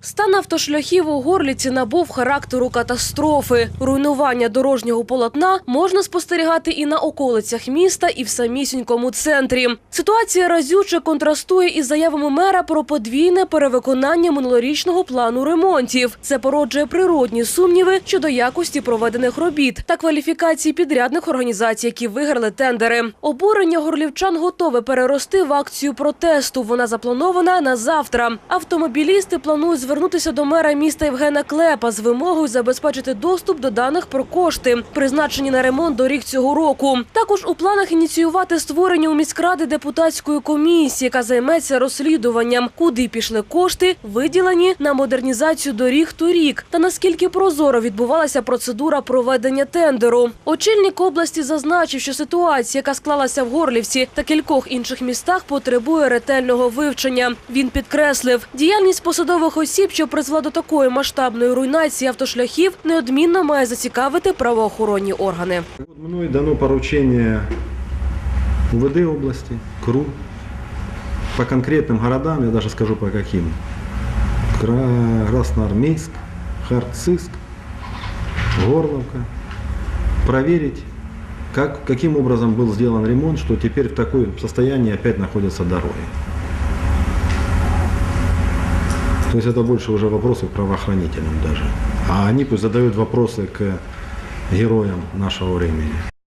Стан автошляхів у Горліці набув характеру катастрофи. Руйнування дорожнього полотна можна спостерігати і на околицях міста, і в самісінькому центрі. Ситуація разюче контрастує із заявами мера про подвійне перевиконання минулорічного плану ремонтів. Це породжує природні сумніви щодо якості проведених робіт та кваліфікації підрядних організацій, які виграли тендери. Обурення горлівчан готове перерости в акцію протесту. Вона запланована на завтра. Автомобілісти планують звернутися до мера міста Євгена Клепа з вимогою забезпечити доступ до даних про кошти, призначені на ремонт доріг цього року. Також у планах ініціювати створення у міськради депутатської комісії, яка займеться розслідуванням, куди пішли кошти, виділені на модернізацію доріг торік, та наскільки прозоро відбувалася процедура проведення тендеру. Очільник області зазначив, що ситуація, яка склалася в Горлівці та кількох інших містах, потребує ретельного вивчення. Він підкреслив, діяльність посадових осіб, що призвела до такої масштабної руйнації автошляхів, неодмінно має зацікавити правоохоронні органи. Мною дано поручение УВД области, КРУ, по конкретным городам, я даже скажу по каким. Красноармейск, Хартциск, Горловка. Проверить, как, каким образом был сделан ремонт, что теперь в таком состоянии опять находятся дороги. То есть это больше уже вопросы к правоохранителям даже. А они пусть задают вопросы к героям нашего времени.